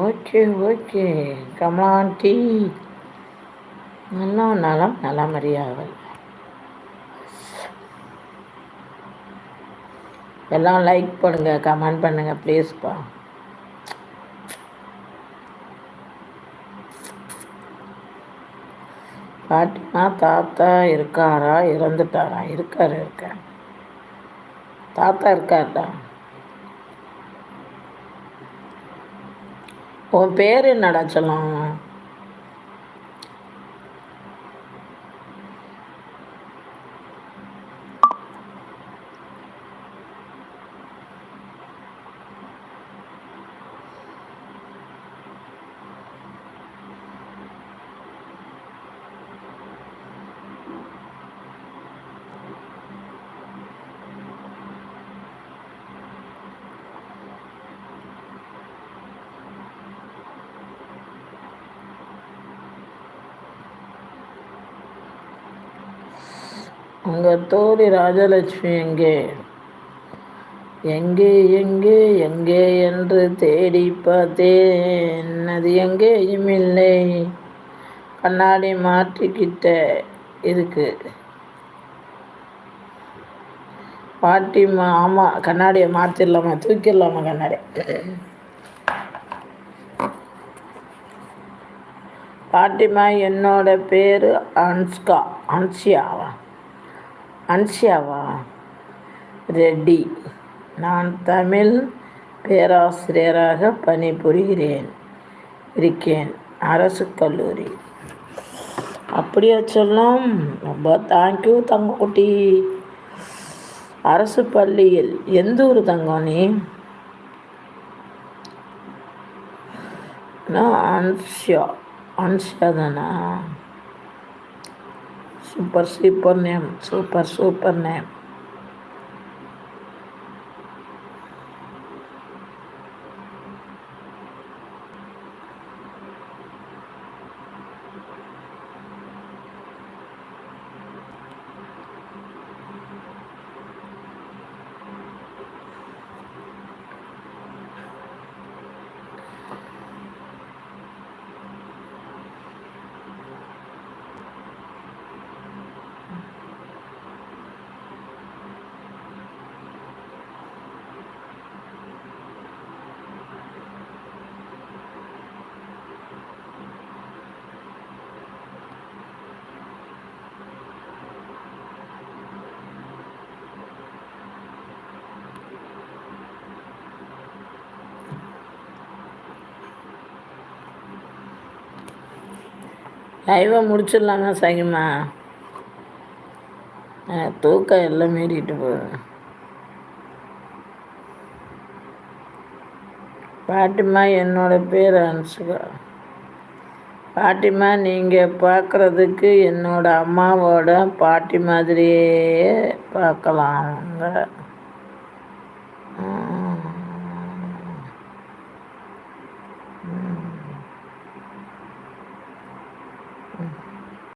Okay okay. Come on நல்ல நல்லா நலம் நலமறியாவல். எல்லாம் லைக் பண்ணுங்க கமெண்ட் பண்ணுங்க ப்ளீஸ்ப்பா பாட்டிமா தாத்தா இருக்காரா? இறந்துட்டாரா? இருக்காரு இருக்க தாத்தா இருக்கார்டா. உன் பேர் என்னடா சொல்லும் உங்கள் தோழி ராஜலட்சுமி எங்கே? எங்கே எங்கே எங்கே என்று தேடி பார்த்தேன். அது எங்கேயும் இல்லை. கண்ணாடி மாற்றிக்கிட்ட இருக்கு. பாட்டிமா ஆமாம் கண்ணாடியை மாற்றிடலாமா? தூக்கிடலாமா கண்ணாடி பாட்டிமா என்னோட பேர் அன்ஸ்கா அன்சியாவா? அன்ஷியாவா? ரெட்டி நான் தமிழ் பேராசிரியராக பணிபுரிகிறேன் இருக்கேன். அரசு கல்லூரி. அப்படியா சொல்லும் ரொம்ப தேங்க்யூ தங்கக்குட்டி. அரசு பள்ளியில் எந்த ஊர் தங்கம் நீ? நான் அன்ஷியா. அன்ஷியா தானா? super super name super super name லைவை முடிச்சிடலாமா சகிமா. தூக்கம் எல்லாம் மீறிட்டு போகுது. பாட்டிமா என்னோட பேர் அனுசுகா. பாட்டிமா நீங்கள் பார்க்குறதுக்கு என்னோட அம்மாவோட பாட்டி மாதிரியே பார்க்கலாங்க